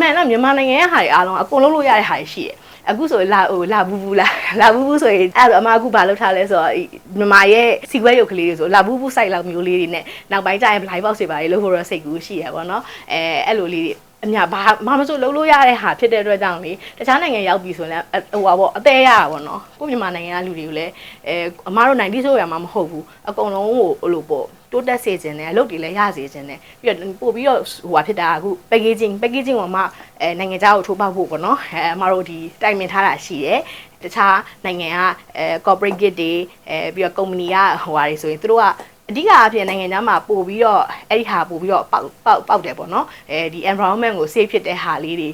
မှန်တော့မြန်မာနိုင်ငံရဲ့ဟာတွေအားလုံးအကုန်လုံးလို့ရတဲ့ဟာတွေရှိတယ်အခုဆိုရင်လာဟိုလာဘူးဘူးလာလာဘူးဘူးဆိုရင်အဲ့တော့အမအခုဘာလုပ်ထားလဲဆိုတော့မြန်မာရဲ့စီကွဲရုပ်ကလေးတွေဆိုလာဘူးဘူး site လောက်မျိုးလေးတွေနဲ့နောက်ပိုင်းကျရင် live box တွေပါလေလို့ဟိုတော့စိတ်ကူးရှိရပါတော့အဲအဲ့လိုလေးတွေ အများဘာမှမဆိုလုပ်လို့ရတဲ့ဟာဖြစ်တဲ့အတွက်ကြောင့်လေတခြားနိုင်ငံရောက်ပြီဆိုရင်လည်းဟိုပါပေါ့အသေးရတာပေါ့နော်ကိုမြန်မာနိုင်ငံကလူတွေကိုလည်းအဲအမားတို့90ဆိုရမှာမဟုတ်ဘူးအကုန်လုံးဟိုဟိုလိုပေါ့တိုးတက်စေခြင်းနဲ့အလုပ်တွေလည်းရစေခြင်းနဲ့ပြီးတော့ပို့ပြီးတော့ဟိုဟာဖြစ်တာအခု packaging packaging ပေါ်မှာအဲနိုင်ငံခြားကိုထိုးပေါက်ဖို့ပေါ့နော်အဲအမားတို့ဒီတိုင်ပင်ထားတာရှိတယ်တခြားနိုင်ငံကအဲ corporate gig တွေအဲပြီးတော့ company ကဟိုဟာတွေဆိုရင်သူတို့က အဓိကအဖြစ်နိုင်ငံသားမှာပို့ပြီးတော့အဲ့ဒီဟာပို့ပြီးတော့ပေါက်ပေါက်ပေါက်တယ်ပေါ့နော်အဲဒီ environment ကို safe ဖြစ်တဲ့ဟာလေးတွေ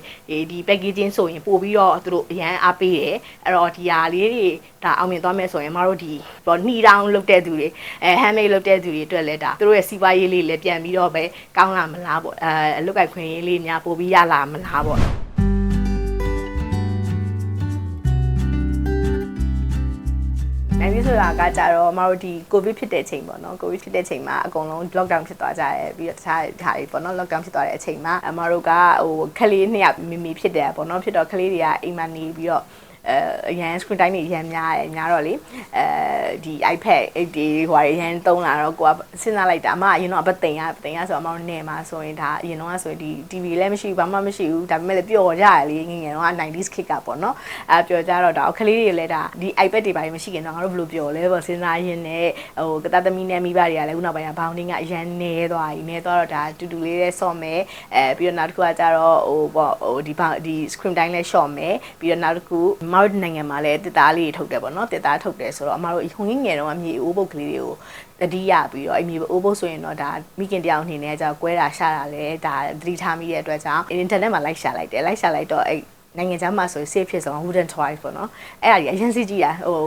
ဒီ packaging ဆိုရင်ပို့ပြီးတော့သူတို့အရန်အားပေးတယ်အဲ့တော့ဒီဟာလေးတွေဒါအောင်မြင်သွားမယ်ဆိုရင်မတို့ဒီပေါ့နှီးတောင်းလုပ်တဲ့သူတွေအဲ handmade လုပ်တဲ့သူတွေအတွက်လည်းဒါသူတို့ရဲ့စီးပွားရေးလေးလည်းပြန်ပြီးတော့ပဲကောင်းလာမလားပေါ့အဲအလုပ်ကိုက်ခွင့်ရေးလေးများပို့ပြီးရလာမလားပေါ့ နိုင်ပြီဆိုတာကကြတော့မတို့ဒီကိုဗစ်ဖြစ်တဲ့အချိန်ပေါ့နော်ကိုဗစ်ဖြစ်တဲ့အချိန်မှာအကုန်လုံး lockdown ဖြစ်သွားကြတယ်ပြီးတော့တခြားဓာတ်တွေပေါ့နော် lockdown ဖြစ်သွားတဲ့အချိန်မှာအမတို့ကဟိုခလေးနှစ်ယောက်မိမိဖြစ်တယ်ပေါ့နော်ဖြစ်တော့ခလေးတွေကအိမ်မှာနေပြီးတော့ အဲအရန် screen time တွေအရန်များတယ်များတော့လေအဲဒီ iPad အဲ့ဒီဟိုအရန်သုံးလာတော့ကိုကစဉ်းစားလိုက်တာအမအရင်တော့ဗတ်သိန်ရဗတ်သိန်ရဆိုတော့အမတို့နေမှာဆိုရင်ဒါအရင်တော့ဆိုရင်ဒီ TV လည်းမရှိဘူးဘာမှမရှိဘူးဒါပေမဲ့လည်းပျော်ကြရလေငငယ်တော့ 90s kick ကပေါ့နော်အဲပျော်ကြတော့ဒါကလေးတွေလည်းဒါဒီ iPad တွေဘာတွေမရှိခင်တော့ငါတို့ဘယ်လိုပျော်လဲပေါ့စဉ်းစားရင်းနဲ့ဟိုကတသမီးနဲ့မိဘတွေကလည်းခုနောက်ပိုင်းက bounding ကအရန်နေသွားပြီနေသွားတော့ဒါတူတူလေးလေးဆော့မယ်အဲပြီးတော့နောက်တစ်ခုကကြတော့ဟိုပေါ့ဟိုဒီဒီ screen time လည်း short မယ်ပြီးတော့နောက်တစ်ခုမတို့နိုင်ငံမှာလည်းတစ်သားလေးထုတ်တယ်ပေါ့နော်တစ်သားထုတ်တယ်ဆိုတော့အမတို့ဟိုငငယ်တော့မြေအိုးပုတ်ကလေးတွေကိုတတိယပြီးတော့အမြေအိုးပုတ်ဆိုရင်တော့ဒါမိခင်တယောက်အနေနဲ့ကြောက်ကွဲတာရှာတာလဲဒါသတိထားမိတဲ့အတွက်ကြောင့် internet မှာလိုက်ရှာလိုက်တယ်လိုက်ရှာလိုက်တော့အဲ့နိုင်ငံခြားမှာဆိုရင် safe ဖြစ်ဆုံး wooden toy ပေါ့နော်အဲ့ဒါကြီးအရင်စီကြည့်တာဟို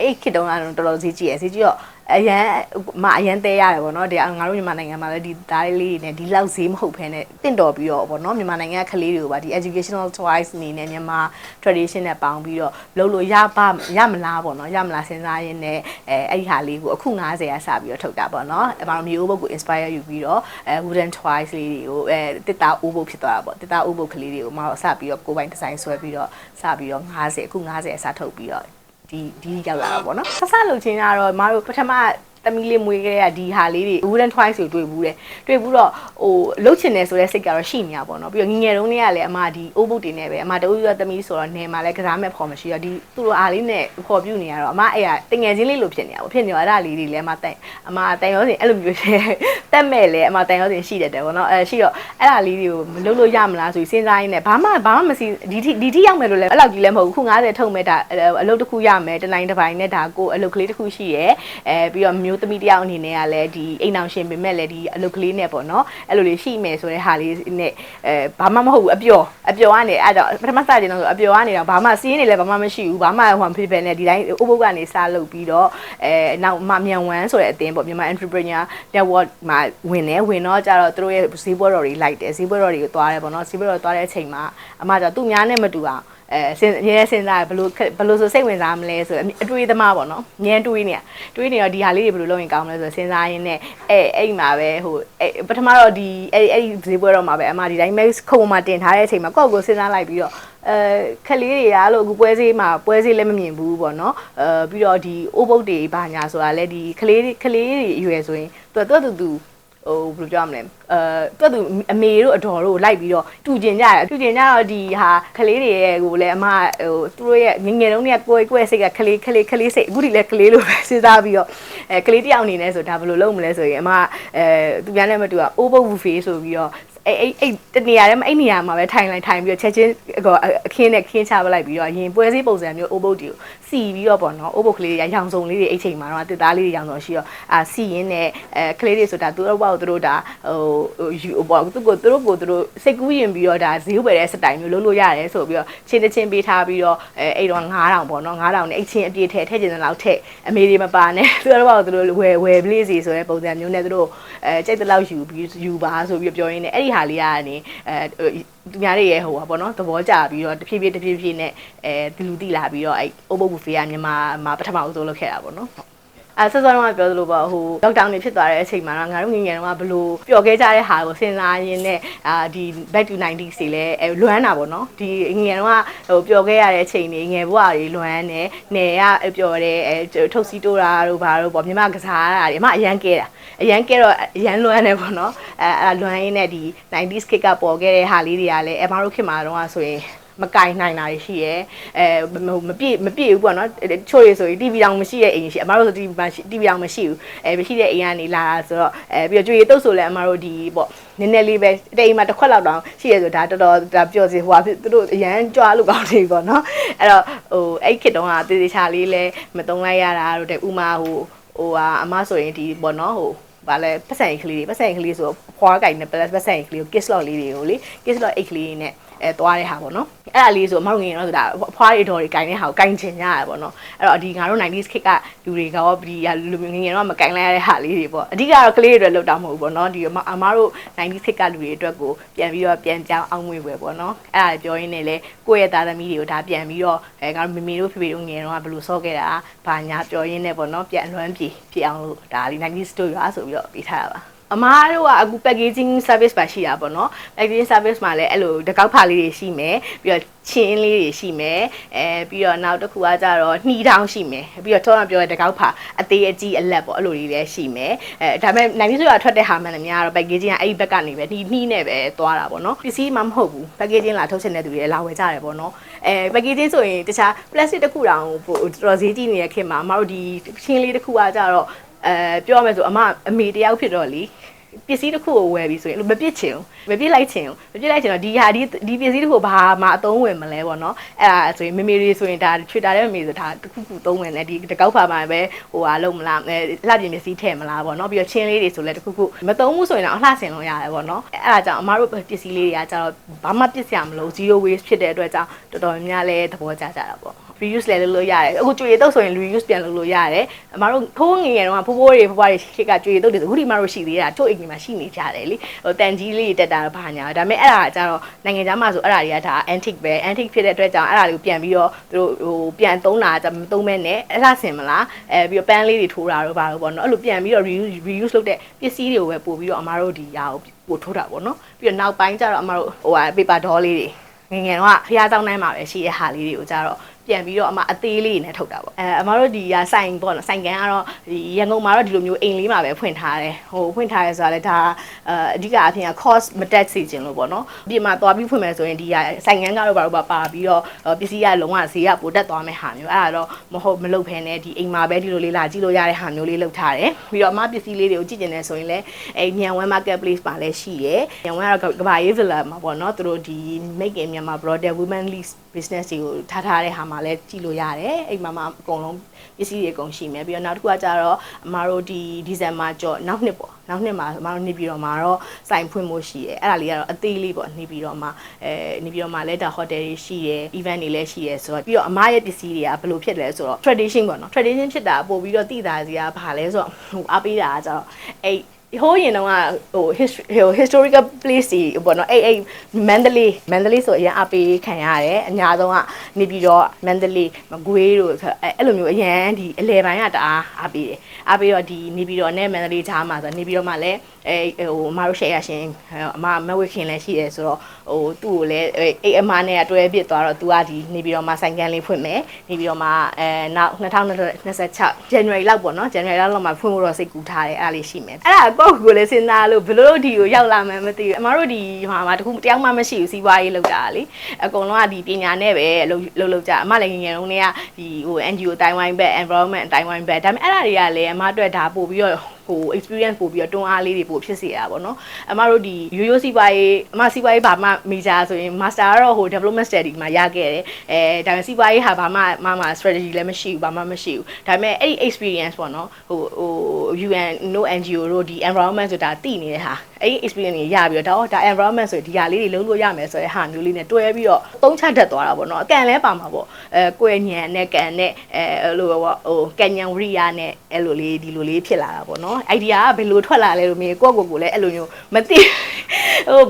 အဲ့ခေတ်တုန်းကတော့တော်တော်စီကြည့်ရစီကြည့်တော့ အရန်မအရန်တဲရတယ်ပေါ့နော်ဒီငါတို့မြန်မာနိုင်ငံမှာလည်းဒီသားလေးတွေနဲ့ဒီလောက်ဈေးမဟုတ်ဖ ೇನೆ တင့်တော်ပြီးတော့ပေါ့နော်မြန်မာနိုင်ငံကလေးတွေကိုပါဒီ educational choice အနေနဲ့မြန်မာ tradition နဲ့ပေါင်းပြီးတော့လုပ်လို့ရပါရမလားပေါ့နော်ရမလားစဉ်းစားရင်းနဲ့အဲအဲ့ဒီဟာလေးကိုအခု90ရာစပြီးတော့ထုတ်တာပေါ့နော်အမှမျိုးဘုတ်ကို inspire ယူပြီးတော့အဲ wooden toys လေးတွေကိုအဲတစ်တာအိုးဘုတ်ဖြစ်သွားတာပေါ့တစ်တာအိုးဘုတ်ကလေးတွေကိုမတော့စပြီးတော့ကိုယ်ပိုင်ဒီဇိုင်းဆွဲပြီးတော့စပြီးတော့90အခု90အစားထုတ်ပြီးတော့ ဒီဒီရောက်လာတာပေါ့နော်ဆက်ဆက်လုပ်ချင်းကတော့မတို့ပထမ သမီးလေးမွေးခဲ့တဲ့ဒီဟာလေးတွေ wooden twice ကိုတွေ့ဘူးတယ်တွေ့ဘူးတော့ဟိုလှုပ်ချင်တယ်ဆိုတဲ့စိတ်ကတော့ရှိနေတာပေါ့နော်ပြီးတော့ငငယ်တုန်းကလည်းအမဒီအိုးဘုတ်တွေနဲ့ပဲအမတူရသမီးဆိုတော့နေမှာလည်းကစားမဲ့ဖော်မရှိတော့ဒီသူတို့အားလေးနဲ့ခေါ်ပြူနေရတော့အမအဲ့ကတငယ်ချင်းလေးလိုဖြစ်နေတာပေါ့ဖြစ်နေတော့အဲ့ဒါလေးတွေလည်းအမတိုင်အမတိုင်ရောစင်အဲ့လိုမျိုးတက်မဲ့လေအမတိုင်ရောစင်ရှိတယ်တဲ့ပေါ့နော်အဲရှိတော့အဲ့ဒါလေးတွေကိုမလုပ်လို့ရမလားဆိုပြီးစဉ်းစားရင်းနဲ့ဘာမှဘာမှမစီဒီထိဒီထိရောက်မယ်လို့လည်းအဲ့လောက်ကြီးလည်းမဟုတ်ဘူးခု90ထုံမဲ့ဒါအလုပ်တစ်ခုရမယ်တနိုင်တစ်ပိုင်းနဲ့ဒါကိုအလုပ်ကလေးတစ်ခုရှိရယ်အဲပြီးတော့မျိုးသမီးတယောက်အနေနဲ့ကလည်းဒီအိမ်အောင်ရှင်ပေမဲ့လည်းဒီအလုပ်ကလေးနဲ့ပေါ့နော်အဲ့လိုလေးရှိမယ်ဆိုတဲ့ဟာလေးနဲ့အဲဘာမှမဟုတ်ဘူးအပျော်အပျော်ကနေအဲ့တော့ပထမစတင်တော့ဆိုအပျော်ကနေတော့ဘာမှစီးနေလည်းဘာမှမရှိဘူးဘာမှဟိုဖြစ်ပဲနဲ့ဒီတိုင်းဥပုပ်ကနေစလုပ်ပြီးတော့အဲနောက်မမြန်ဝမ်းဆိုတဲ့အတင်းပေါ့မြန်မာ entrepreneur network မှာဝင်နေဝင်တော့ကြတော့သူတို့ရဲ့ဈေးပွဲတော်တွေလိုက်တယ်ဈေးပွဲတော်တွေကိုသွားတယ်ပေါ့နော်ဈေးပွဲတော်သွားတဲ့အချိန်မှာအမကသူများနဲ့မတူအောင် အဲစဉ်အများစဉ်းစားဘလို့ဘလို့ဆိုစိတ်ဝင်စားမလဲဆိုအတွေးသမားပေါ့နော်။ဉာဏ်တွေးနေရတွေးနေတော့ဒီဟာလေးတွေဘလို့လုပ်ရင်ကောင်းမလဲဆိုစဉ်းစားရင်းနဲ့အဲအဲ့မှာပဲဟိုအဲပထမတော့ဒီအဲ့အဲ့ဈေးပွဲတော့မှာပဲအမဒီတိုင်း max ခုံမှာတင်ထားတဲ့အချိန်မှာကိုယ့်ကိုစဉ်းစားလိုက်ပြီးတော့အဲခလေးတွေကအဲ့လိုအခုပွဲစည်းမှာပွဲစည်းလည်းမမြင်ဘူးပေါ့နော်အဲပြီးတော့ဒီအိုးပုတ်တွေဘာညာဆိုတာလည်းဒီခလေးခလေးတွေအရွယ်ဆိုရင်သူကသူ့သူ ဟိုဘယ်လိုပြောရမလဲအဲတွတ်သူအမေတို့အတော်တို့လိုက်ပြီးတော့တူကျင်ကြတယ်တူကျင်ကြတော့ဒီဟာကလေးတွေရဲ့ကိုလည်းအမဟိုသူတို့ရဲ့ငငယ်တုန်းကကိုယ်ကိုယ်စိတ်ကကလေးကလေးကလေးစိတ်အခုဒီလည်းကလေးလိုပဲစဉ်းစားပြီးတော့အဲကလေးတယောက်အနေနဲ့ဆိုဒါဘယ်လိုလုပ်မလဲဆိုရင်အမအဲသူများနဲ့မတူကအိုးပုတ်ဘူးဖေးဆိုပြီးတော့အဲ့အဲ့အဲ့တနေရာထဲမှာအဲ့နေရာမှာပဲထိုင်လိုက်ထိုင်ပြီးတော့ချက်ချင်းအခင်းနဲ့ခင်းချပလိုက်ပြီးတော့ရင်ပွဲစည်းပုံစံမျိုးအိုးပုတ်တီကို စီပြီးတော့ပေါ့နော်အိုးပုတ်ကလေးတွေရောင်စုံလေးတွေအဲ့ချိန်မှာတော့တစ်သားလေးတွေရောင်စုံရှိတော့အာစီရင်းနဲ့အဲကလေးတွေဆိုတာသူတို့ဘောက်သူတို့ဒါဟိုယူပေါ့သူကိုသူတို့ကိုသူတို့စိတ်ကူးရင်ပြီးတော့ဒါဈေးဝယ်တဲ့စတိုင်မျိုးလုပ်လို့ရတယ်ဆိုပြီးတော့ချင်းတစ်ချင်းပေးထားပြီးတော့အဲအဲ့တော့9000ပေါ့နော်9000နဲ့အဲ့ချင်းအပြည့်ထည့်ထည့်ကျင်တဲ့လောက်ထည့်အမေတွေမပါနဲ့သူတို့ဘောက်သူတို့ဝယ်ဝယ်ပလေးစီဆိုတဲ့ပုံစံမျိုးနဲ့သူတို့အဲကြိတ်တဲ့လောက်ယူပြီးယူပါဆိုပြီးပြောရင်းနဲ့အဲ့ဒီဟာလေးကနေအဲ သူများတွေရဲ့ဟိုပါပေါ့နော်သဘောကျပြီးတော့တဖြည်းဖြည်းတဖြည်းဖြည်းနဲ့အဲဒီလူတိလာပြီးတော့အဲအိုဘုတ်ဘူဖေးကမြန်မာမှာပထမအဦးဆုံးလုပ်ခဲ့တာပေါ့နော် အဲဆက်စောတော့ပြောသလိုပေါ့ဟို lockdown တွေဖြစ်သွားတဲ့အချိန်မှာတော့ငါတို့ငယ်ငယ်တုန်းကဘလို့ပျော်ခဲ့ကြတဲ့ဟာကိုစဉ်းစားရင်းနဲ့အာဒီ back to 90s တွေလည်းအဲလွမ်းတာပေါ့နော်ဒီငယ်ငယ်တုန်းကဟိုပျော်ခဲ့ရတဲ့အချိန်တွေငယ်ဘဝတွေလွမ်းတယ်နယ်ကပျော်တယ်အဲထုတ်စီတိုးတာတို့ဘာတို့ပေါ့မြမကစားတာတွေအမအရန်ကဲတာအရန်ကဲတော့အရန်လွမ်းတယ်ပေါ့နော်အဲအဲလွမ်းရင်းနဲ့ဒီ 90s kick ကပေါ်ခဲ့တဲ့ဟာလေးတွေကလည်းအမတို့ခေတ်မှာတော့ဆိုရင် မကင်နိုင်တာရှိရဲအဲမပြည့်မပြည့်ဘူးပေါ့နော်ချို့ရဆိုရင် TV တောင်မရှိတဲ့အိမ်ရှိအမတို့ဆို TV မှာ TV တောင်မရှိဘူးအဲမရှိတဲ့အိမ်ကနေလာတာဆိုတော့အဲပြီးတော့ကျွေတုတ်ဆိုလဲအမတို့ဒီပေါ့နည်းနည်းလေးပဲတိမ်မှာတစ်ခွက်လောက်တောင်ရှိရဲဆိုဒါတော်တော်ဒါပျော်စီဟိုဟာသူတို့အရန်ကြွားလို့ကောင်းနေပေါ့နော်အဲ့တော့ဟိုအဲ့ခစ်တုံးကတေးသေးချာလေးလဲမတုံးလိုက်ရတာတို့တဲ့ဥမာဟိုဟိုဟာအမဆိုရင်ဒီပေါ့နော်ဟိုဗာလဲပတ်စံကလေးတွေပတ်စံကလေးဆိုဖွားကိုင်နဲ့ပတ်စံကလေးကို kiss lock လေးတွေကိုလေ kiss lock အိတ်ကလေးနဲ့ အဲသွားတဲ့ဟာပေါ့နော်အဲ့ဒါလေးဆိုအမတို့ငယ်တော့ဆိုတာအဖွားတွေတော်တွေကင်တဲ့ဟာကိုကင်ချင်ကြရပေါ့နော်အဲ့တော့ဒီငါတို့ 90s kick ကလူတွေကရောဒီလူငယ်ငယ်တော့မကင်လိုက်ရတဲ့ဟာလေးတွေပေါ့အဓိကတော့ကလေးတွေအတွက်လောက်တာမဟုတ်ဘူးပေါ့နော်ဒီအမတို့ 90s kick ကလူတွေအတွက်ကိုပြန်ပြီးတော့ပြန်ပြောင်းအောင်ငွေပဲပေါ့နော်အဲ့ဒါပြောရင်းနဲ့လေကိုယ့်ရဲ့သားသမီးတွေကိုဒါပြန်ပြီးတော့အဲငါတို့မမေတို့ဖေဖေတို့ငယ်တော့ဘယ်လိုဆော့ခဲ့တာဘာညာပြောရင်းနဲ့ပေါ့နော်ပြန်လွှမ်းပြေဖြစ်အောင်လို့ဒါဒီ 90s story ပါဆိုပြီးတော့ပေးထားတာပါ အမားတို့ကအခု packaging service ပါရှိတာပေါ့နော် packaging service မှာလည်းအဲ့လိုတကောက်ဖာလေးတွေရှိမယ်ပြီးတော့ချင်းလေးတွေရှိမယ်အဲပြီးတော့နောက်တစ်ခုကကြတော့နှီးတောင်းရှိမယ်ပြီးတော့ထောင်းပြောတဲ့တကောက်ဖာအသေးအကြီးအလက်ပေါ့အဲ့လိုတွေလည်းရှိမယ်အဲဒါပေမဲ့နိုင်ပြီးဆိုတာထွက်တဲ့ဟာမှန်တယ်များတော့ packaging ကအဲ့ဒီဘက်ကနေပဲနှီးနှီးနဲ့ပဲသွားတာပေါ့နော်ပစ္စည်းမှမဟုတ်ဘူး packaging လာထုတ်ချင်တဲ့သူတွေလာဝယ်ကြတယ်ပေါ့နော်အဲ packaging ဆိုရင်တခြား plastic တစ်ခုတောင်တော်တော်ဈေးကြီးနေတဲ့ခင်မှာအမတို့ဒီချင်းလေးတစ်ခုကကြတော့ အဲပြောရမယ်ဆိုအမအမေတယောက်ဖြစ်တော့လေပစ္စည်းတစ်ခုကိုဝယ်ပြီးဆိုရင်မပြစ်ချင်ဘူးမပြစ်လိုက်ချင်ဘူးမပြစ်လိုက်ချင်တော့ဒီဟာဒီဒီပစ္စည်းတစ်ခုဘာမှအသုံးဝင်မလဲပေါ့နော်အဲ့ဒါဆိုရင်မမေတွေဆိုရင်ဒါ Twitter တဲ့မမေဆိုဒါတစ်ခုခုသုံးဝင်တယ်ဒီတကောက်ဖာမှာပဲဟိုဟာလုံးမလားအဲလှပြင်ပစ္စည်းထည့်မလားပေါ့နော်ပြီးတော့ချင်းလေးတွေဆိုလဲတစ်ခုခုမသုံးဘူးဆိုရင်တော့အလှဆင်လို့ရတယ်ပေါ့နော်အဲ့ဒါကြောင့်အမားတို့ပစ္စည်းလေးတွေကကျတော့ဘာမှပြစ်စရာမလို zero waste ဖြစ်တဲ့အတွက်ကြောင့်တော်တော်များများလဲသဘောကျကြတာပေါ့ reuse လည်းလုပ်လို့ရတယ်အခုကြွေတုပ်ဆိုရင် reuse ပြန်လုပ်လို့ရတယ်အမတို့ထိုးငငယ်တော့ဖိုးဖိုးတွေဖွားဖွားတွေခေတ်ကကြွေတုပ်တွေဆိုအခုဒီမတို့ရှိသေးတာချို့အိမ်ကြီးမှာရှိနေကြတယ်လေဟိုတန်ကြီးလေးတက်တာဘာညာဒါပေမဲ့အဲ့ဒါကကြတော့နိုင်ငံခြားမှာဆိုအဲ့ဒါတွေကဒါ antique ပဲ antique ဖြစ်တဲ့အတွက်ကြောင့်အဲ့ဒါတွေကိုပြန်ပြီးတော့သူတို့ဟိုပြန်သုံးတာမသုံးမဲနဲ့အဲ့ဒါဆင်မလားအဲပြီးတော့ပန်းလေးတွေထိုးတာတော့ဘာလို့ပေါ့နော်အဲ့လိုပြန်ပြီးတော့ reuse reuse လုပ်တဲ့ပစ္စည်းတွေကိုပဲပို့ပြီးတော့အမတို့ဒီရာကိုပို့ထိုးတာပေါ့နော်ပြီးတော့နောက်ပိုင်းကျတော့အမတို့ဟိုဟာ paper doll လေးတွေငငယ်တော့ဖျားကြောင်းတိုင်းမှာပဲရှိတဲ့ဟာလေးတွေကိုကြတော့ ပြန်ပြီးတော့အမအသေးလေးနဲ့ထုတ်တာပေါ့အဲအမတို့ဒီကဆိုင်ပေါ့နော်ဆိုင်ကန်ကတော့ဒီရန်ကုန်မှာတော့ဒီလိုမျိုးအိမ်လေးမှာပဲဖွင့်ထားတယ်ဟိုဖွင့်ထားရဲဆိုတာလည်းဒါအအဓိကအဖြစ်က cost မတက်စေချင်လို့ပေါ့နော်ပြင်မှာသွားပြီးဖွင့်မယ်ဆိုရင်ဒီကဆိုင်ကန်ကတော့ဘာလို့ပါပါပြီးတော့ပစ္စည်းကလုံးဝဈေးကပိုတက်သွားမယ့်ဟာမျိုးအဲ့ဒါတော့မဟုတ်မလုပ်ဖ ೇನೆ ဒီအိမ်မှာပဲဒီလိုလေးလာကြည့်လို့ရတဲ့ဟာမျိုးလေးလုပ်ထားတယ်ပြီးတော့အမပစ္စည်းလေးတွေကိုကြည့်ကျင်နေဆိုရင်လည်းအဲညံဝဲ marketplace မှာလည်းရှိရယ်ညံဝဲကတော့ကဘာရေးဗလာမှာပေါ့နော်သူတို့ဒီ make in Myanmar broader women lease business တွေကိုထားထားတဲ့ဟာမှာလည်းကြည့်လို့ရတယ်အိမ်မှာမှအကုန်လုံးပစ္စည်းတွေအကုန်ရှိမယ်ပြီးတော့နောက်တစ်ခုကကြတော့အမတို့ဒီဒီဇင်ဘာကြော့နောက်နှစ်ပေါ့နောက်နှစ်မှာအမတို့နေပြီးတော့မှာတော့စိုင်ဖွင့်ဖို့ရှိတယ်အဲ့ဒါလေးကတော့အသေးလေးပေါ့နေပြီးတော့မှအဲနေပြီးတော့မှလက်တာဟိုတယ်တွေရှိတယ် event တွေလည်းရှိတယ်ဆိုတော့ပြီးတော့အမရဲ့ပစ္စည်းတွေကဘယ်လိုဖြစ်လဲဆိုတော့ tradition ပေါ့နော် tradition ဖြစ်တာပို့ပြီးတော့တည်တာစီကဘာလဲဆိုတော့ဟိုအားပေးတာကကြတော့အဲ့ ဟိုးရင်တော့ဟို historical place တွေပေါ့နော်အဲ့အဲ့မန္တလေးမန္တလေးဆိုအရင်အပေးခံရတယ်အများဆုံးကနေပြီးတော့မန္တလေးမကွေးတို့အဲ့အဲ့လိုမျိုးအရင်ဒီအလဲပိုင်းကတအားအပေးတယ်အပေးတော့ဒီနေပြီးတော့နဲ့မန္တလေးကြားမှာဆိုနေပြီးတော့မှလည်းအဲဟိုအမတို့ share ရရှင်အမမဝေခင်လည်းရှိတယ်ဆိုတော့ဟိုသူ့ကိုလည်းအဲ့အမနဲ့တွဲပြစ်သွားတော့သူကဒီနေပြီးတော့မှဆိုင်ကန်လေးဖွင့်မယ်နေပြီးတော့မှအဲနောက်2026 January လောက်ပေါ့နော် January လောက်မှဖွင့်ဖို့တော့စိတ်ကူးထားတယ်အဲ့ဒါလေးရှိမယ်အဲ့ဒါကိုယ့်ကိုယ်လည်းစဉ်းစားလို့ဘယ်လိုဒီကိုရောက်လာမှန်းမသိဘူးအမတို့ဒီဟာမှာတခုတယောက်မှမရှိဘူးစီးပွားရေးလုပ်တာလေအကုန်လုံးကဒီပညာနဲ့ပဲလုပ်လုပ်လုပ်ကြအမလည်းငယ်ငယ်တုန်းကဒီဟို NGO တိုင်ဝိုင်းဘက် environment တိုင်ဝိုင်းဘက်ဒါပေမဲ့အဲ့ဒါတွေကလည်းအမအတွက်ဒါပို့ပြီးတော့ ဟို experience ပို့ပြီးတော့တွန်းအားလေးတွေပို့ဖြစ်စေတာပေါ့နော်အမတို့ဒီရိုးရိုးစီးပွားရေးအမစီးပွားရေးဘာမှ major ဆိုရင် master ကတော့ဟို development study မှာရခဲ့တယ်အဲဒါပေမဲ့စီးပွားရေးဟာဘာမှမမ strategy လည်းမရှိဘူးဘာမှမရှိဘူးဒါပေမဲ့အဲ့ဒီ experience ပေါ့နော်ဟိုဟို UN no NGO တို့ဒီ environment ဆိုတာတည်နေတဲ့ဟာအဲ့ဒီ experience တွေရပြီးတော့ဒါဒါ environment ဆိုဒီဟာလေးတွေလုံးလို့ရမယ်ဆိုတဲ့ဟာမျိုးလေးနဲ့တွဲပြီးတော့သုံးချတတ်သွားတာပေါ့နော်အကန်လဲပါမှာပေါ့အဲကိုယ်ညံနဲ့ကန်နဲ့အဲအဲ့လိုပေါ့ဟိုကန်ညံဝရိယနဲ့အဲ့လိုလေးဒီလိုလေးဖြစ်လာတာပေါ့နော် idea ကဘယ်လိုထွက်လာလဲလို့မြင်ကိုယ့်ကိုယ်ကိုလည်းအဲ့လိုမျိုးမသိဟို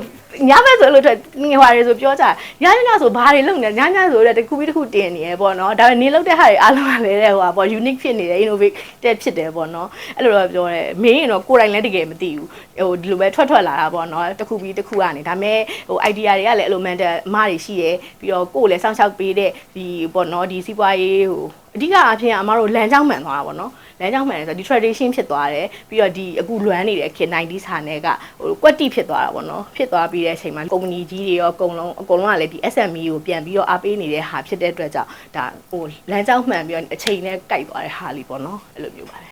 ညဘက်ဆိုလို့ထွက်ငွာတွေဆိုပြောကြညညညဆိုဘာတွေလုပ်နေညညဆိုတဲ့တစ်ခုပြီးတစ်ခုတင်နေရပေါ့နော်ဒါပေမဲ့နေလုပ်တဲ့ဟာတွေအားလုံးကလည်းတဲ့ဟိုပါပေါ့ unique ဖြစ်နေတယ် innovate တဲ့ဖြစ်တယ်ပေါ့နော်အဲ့လိုတော့ပြောတယ်မင်းရင်တော့ကိုယ်တိုင်လည်းတကယ်မသိဘူးဟိုဒီလိုပဲထွက်ထွက်လာတာပေါ့နော်တစ်ခုပြီးတစ်ခုကနေဒါပေမဲ့ဟို idea တွေကလည်းအဲ့လို mental အမှားတွေရှိရယ်ပြီးတော့ကိုယ်လည်းစောင့်ရှောက်ပေးတဲ့ဒီပေါ့နော်ဒီစီးပွားရေးဟို အဓိကအဖြစ်အမတို့လမ်းကြောင်းမှန်သွားတာပေါ့နော်လမ်းကြောင်းမှန်တယ်ဆိုတော့ဒီ tradition ဖြစ်သွားတယ်ပြီးတော့ဒီအခုလွမ်းနေတဲ့ခေတ် 90s ဟာနဲ့ကဟိုကွက်တိဖြစ်သွားတာပေါ့နော်ဖြစ်သွားပြီးတဲ့အချိန်မှာကုမ္ပဏီကြီးတွေရောအကုန်လုံးအကုန်လုံးကလည်းဒီ SME ကိုပြန်ပြီးတော့အားပေးနေတဲ့ဟာဖြစ်တဲ့အတွက်ကြောင့်ဒါဟိုလမ်းကြောင်းမှန်ပြီးတော့အချိန်နဲ့ကြိုက်သွားတဲ့ဟာလေးပေါ့နော်အဲ့လိုမျိုးပါတယ်